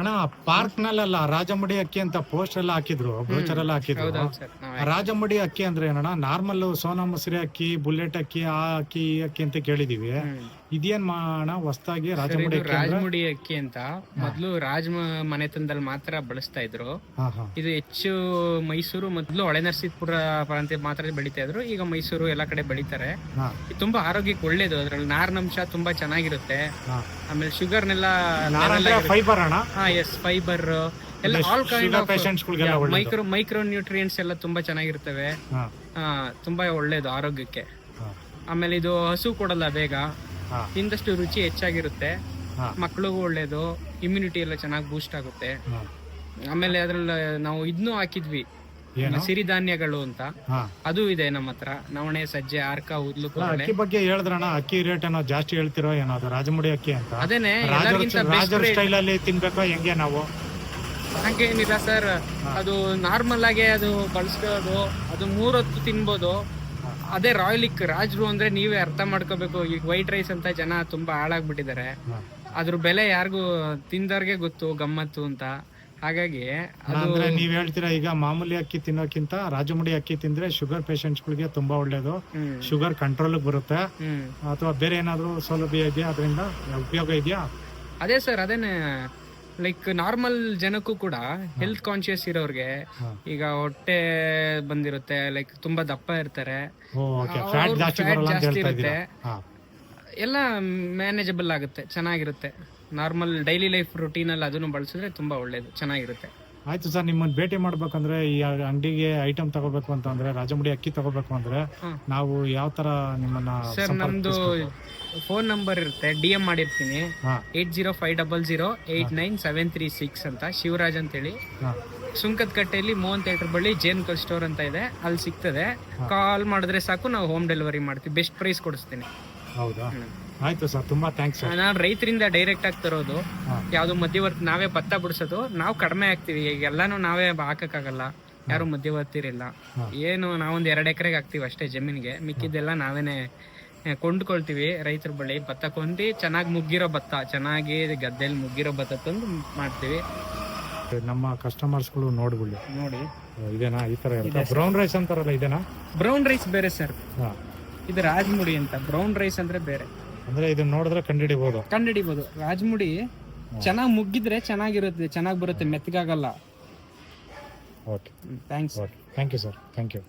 ಅಣ್ಣ ಪಾರ್ಕ್ ನಲ್ಲೆಲ್ಲ ರಾಜಮುಡಿ ಅಕ್ಕಿ ಅಂತ ಪೋಸ್ಟರ್ ಎಲ್ಲ ಹಾಕಿದ್ರು ಬ್ರೋಚರ್ ಎಲ್ಲ ಹಾಕಿದ್ರು. ರಾಜಮುಡಿ ಅಕ್ಕಿ ಅಂದ್ರೆ ಏನಣ್ಣ ನಾರ್ಮಲ್ ಸೋನಾ ಮಸೂರಿ ಅಕ್ಕಿ ಬುಲೆಟ್ ಅಕ್ಕಿ ಆ ಅಕ್ಕಿ ಈ ಅಕ್ಕಿ ಅಂತ ಕೇಳಿದೀವಿ. ಇದೇನ್ ಮಾಡ ಹೊಸ್ತಾಗಿ ರಾಜಮುಡಿ ಅಕ್ಕಿ ರಾಜಮುಡಿ ಅಕ್ಕಿ ಅಂತ ಮೊದ್ಲು ರಾಜ ಮನೆತನದಲ್ಲಿ ಮಾತ್ರ ಬಳಸ್ತಾ ಇದ್ರು. ಇದು ಹೆಚ್ಚು ಮೈಸೂರು ಮೊದ್ಲು ಹೊಳೆನರಸೀಪುರ ಪ್ರಾಂತ್ಯ ಮಾತ್ರ ಬೆಳಿತಾ ಇದ್ರು. ಈಗ ಮೈಸೂರು ಎಲ್ಲಾ ಕಡೆ ಬೆಳಿತಾರೆ. ಇದು ತುಂಬಾ ಆರೋಗ್ಯಕ್ಕೆ ಒಳ್ಳೇದು. ಅದ್ರಲ್ಲಿ ನಾರಿನಂಶ ತುಂಬಾ ಚೆನ್ನಾಗಿರುತ್ತೆ. ಆಮೇಲೆ ಶುಗರ್ನೆಲ್ಲ ಫೈಬರ್ ಅಣ್ಣ? ಎಸ್ ಫೈಬರ್ ಎಲ್ಲ all kind of micro micro nutrients ಎಲ್ಲ ತುಂಬಾ ಚೆನ್ನಾಗಿರ್ತವೆ. ತುಂಬಾ ಒಳ್ಳೇದು ಆರೋಗ್ಯಕ್ಕೆ. ಆಮೇಲೆ ಇದು ಹಸು ಕೊಡಲ್ಲ ಬೇಗ. ತಿಂದಷ್ಟು ರುಚಿ ಹೆಚ್ಚಾಗಿರುತ್ತೆ. ಮಕ್ಕಳಿಗೂ ಮಕ್ಳಿಗೂ ಒಳ್ಳೇದು. ಇಮ್ಯುನಿಟಿ ಎಲ್ಲ ಚೆನ್ನಾಗಿ ಬೂಸ್ಟ್ ಆಗುತ್ತೆ. ಆಮೇಲೆ ಅದ್ರಲ್ಲಿ ನಾವು ಇದನ್ನೂ ಹಾಕಿದ್ವಿ. ಸಿರಿಧಾನ್ಯಗಳು ಅಂತ. ಅದು ಇದೆ ನಮ್ಮ ಹತ್ರ. ನವಣೆ ಸಜ್ಜೆ ಆರ್ಕ ಉದ್ಲು ಅಕ್ಕಿ ಬಗ್ಗೆ ಹೇಳಿದ್ರಣ್ಣ ಅಕ್ಕಿ ರೇಟ್ ಏನೋ ಜಾಸ್ತಿ ಹೇಳ್ತಿರೋ ಏನೋ ಅದು ರಾಜಮುಡಿ ಅಕ್ಕಿ ಅಂತ. ಅದೇನೆ ರಾಜರ ಸ್ಟೈಲ್ ಅಲ್ಲಿ ತಿನ್ಬೇಕೋ ಹೆಂಗೆ ನಾವು? ಹಂಗೇನಿಲ್ಲ ಸರ್. ಅದು ನಾರ್ಮಲ್ ಆಗಿ ಅದು ಬಳಸ್ಕೋದು ಅದು ಮೂರೊತ್ತು ತಿನ್ಬೋದು. ಅದೇ ರಾಯಲಿಕ್ ರಾಜರು ಅಂದ್ರೆ ನೀವೇ ಅರ್ಥ ಮಾಡ್ಕೋಬೇಕು. ಈಗ ವೈಟ್ ರೈಸ್ ಅಂತ ಜನ ತುಂಬಾ ಹಾಳಾಗ್ಬಿಟ್ಟಿದ್ದಾರೆ. ಅದ್ರ ಬೆಲೆ ಯಾರಿಗೂ ತಿಂದವ್ರಿಗೆ ಗೊತ್ತು ಗಮ್ಮತ್ತು ಅಂತ. ಹಾಗಾಗಿ ಅಂದ್ರೆ ನೀವ್ ಹೇಳ್ತೀರಾ ಈಗ ಮಾಮೂಲಿ ಅಕ್ಕಿ ತಿನ್ನೋಕ್ಕಿಂತ ರಾಜಮುಡಿ ಅಕ್ಕಿ ತಿಂದ್ರೆ ಶುಗರ್ ಪೇಷಂಟ್ಸ್ ಗಳಿಗೆ ತುಂಬಾ ಒಳ್ಳೇದು. ಶುಗರ್ ಕಂಟ್ರೋಲ್ ಬರುತ್ತೆ. ಅಥವಾ ಬೇರೆ ಏನಾದ್ರು ಸೌಲಭ್ಯ ಇದೆಯಾ? ಅದರಿಂದ ಉಪಯೋಗ ಇದೆಯಾ? ಅದೇ ಸರ್ ಅದೇನೆ ಲೈಕ್ ನಾರ್ಮಲ್ ಜನಕ್ಕೂ ಕೂಡ ಹೆಲ್ತ್ ಕಾನ್ಶಿಯಸ್ ಇರೋರ್ಗೆ ಈಗ ಹೊಟ್ಟೆ ಬಂದಿರುತ್ತೆ ಲೈಕ್ ತುಂಬಾ ದಪ್ಪ ಇರ್ತಾರೆ. ಜಾಸ್ತಿ ಇರುತ್ತೆ. ಎಲ್ಲ ಮ್ಯಾನೇಜಬಲ್ ಆಗುತ್ತೆ ಚೆನ್ನಾಗಿರುತ್ತೆ. ನಾರ್ಮಲ್ ಡೈಲಿ ಲೈಫ್ ರುಟೀನ್ ಅಲ್ಲಿ ಅದನ್ನು ಬಳಸಿದ್ರೆ ತುಂಬಾ ಒಳ್ಳೇದು ಚೆನ್ನಾಗಿರುತ್ತೆ. ಆಯ್ತು ಸರ್ ನಿಮ್ಮನ್ನ ಭೇಟಿ ಮಾಡ್ಬೇಕಂದ್ರೆ ಈ ಅಂಗಡಿಗೆ ಐಟಮ್ ತಗೋಬೇಕು ಅಂತಂದ್ರೆ ರಾಜಮುಡಿ ಅಕ್ಕಿ ತಗೋಬೇಕು ಅಂದ್ರೆ ನಾವು ಯಾವ ತರ ನಿಮ್ಮನ್ನ ಸರ್ ನಮ್ದು ಫೋನ್ ನಂಬರ್ ಇರುತ್ತೆ ಡಿ ಎಂ ಮಾಡಿರ್ತೀನಿ. Eight zero five double zero eight nine seven three six ಅಂತ ಶಿವರಾಜ್ ಅಂತೇಳಿ. ಹೇಳಿ ಸುಂಕದ ಕಟ್ಟೆಯಲ್ಲಿ ಮೋಹನ್ ಥಿಯೇಟರ್ ಬಳಿ ಜೇನ್ ಕಲ್ ಸ್ಟೋರ್ ಅಂತ ಇದೆ ಅಲ್ಲಿ ಸಿಗ್ತದೆ. ಕಾಲ್ ಮಾಡಿದ್ರೆ ಸಾಕು ನಾವು ಹೋಮ್ ಡೆಲಿವರಿ ಮಾಡ್ತೀವಿ ಬೆಸ್ಟ್ ಪ್ರೈಸ್ ಕೊಡಿಸ್ತೀನಿ. ಹೌದಾ? ಆಯ್ತು ಸರ್ ತುಂಬಾ ಥ್ಯಾಂಕ್ಸ್ ಸರ್. ನಾನು ರೈತರಿಂದ ಡೈರೆಕ್ಟ್ ಆಗಿ ತರೋದು. ಯಾವ್ದು ಮಧ್ಯವರ್ತಿ ನಾವೇ ಭತ್ತ ಬಿಡಿಸೋದು ನಾವು ಕಡಿಮೆ ಆಗ್ತೀವಿ ಈಗ ಎಲ್ಲಾನು ನಾವೇ ಹಾಕಕ್ಕಾಗಲ್ಲ ಯಾರು ಮಧ್ಯವರ್ತಿರಿಲ್ಲ. ಏನು ನಾವೊಂದ್ ಎರಡ್ ಎಕರೆಗೆ ಹಾಕ್ತಿವಿ ಅಷ್ಟೇ ಜಮೀನಿಗೆ ಮಿಕ್ಕಿದ್ದೆಲ್ಲ ನಾವೇನೆ ಕೊಂಡ್ಕೊಳ್ತೀವಿ ರೈತರ ಬಳಿ. ಭತ್ತ ಕೊಂಡಿ ಚೆನ್ನಾಗಿ ಮುಗ್ಗಿರೋ ಭತ್ತ ಚೆನ್ನಾಗಿ ಗದ್ದೆಯಲ್ಲಿ ಮುಗ್ಗಿರೋ ಭತ್ತ ತಂದು ಮಾಡ್ತೀವಿ. ನಮ್ಮ ಕಸ್ಟಮರ್ಸ್ಗಳು ನೋಡ್ಬಿಡಿ. ನೋಡಿ. ಇದೇನಾ? ಈ ತರ ಬ್ರೌನ್ ರೈಸ್ ಅಂತಾರಲ್ಲ ಇದೇನಾ? ಬ್ರೌನ್ ರೈಸ್ ಬೇರೆ ಸರ್. ಇದು ರಾಜ್ಮುಡಿ ಅಂತ ಬ್ರೌನ್ ರೈಸ್ ಅಂದ್ರೆ ಬೇರೆ. ಅಂದ್ರೆ ಇದನ್ನ ನೋಡಿದ್ರೆ ಕಂಡಿಡಿಬಹುದು ಕಂಡಿಡಿಬಹುದು ರಾಜ್ಮುಡಿ ಚೆನ್ನಾಗಿ ಮುಗ್ಗಿದ್ರೆ ಚೆನ್ನಾಗಿರುತ್ತೆ ಚೆನ್ನಾಗಿ ಬರುತ್ತೆ ಮೆತ್ತಗಾಗಲ್ಲ okay thanks okay thank you sir thank you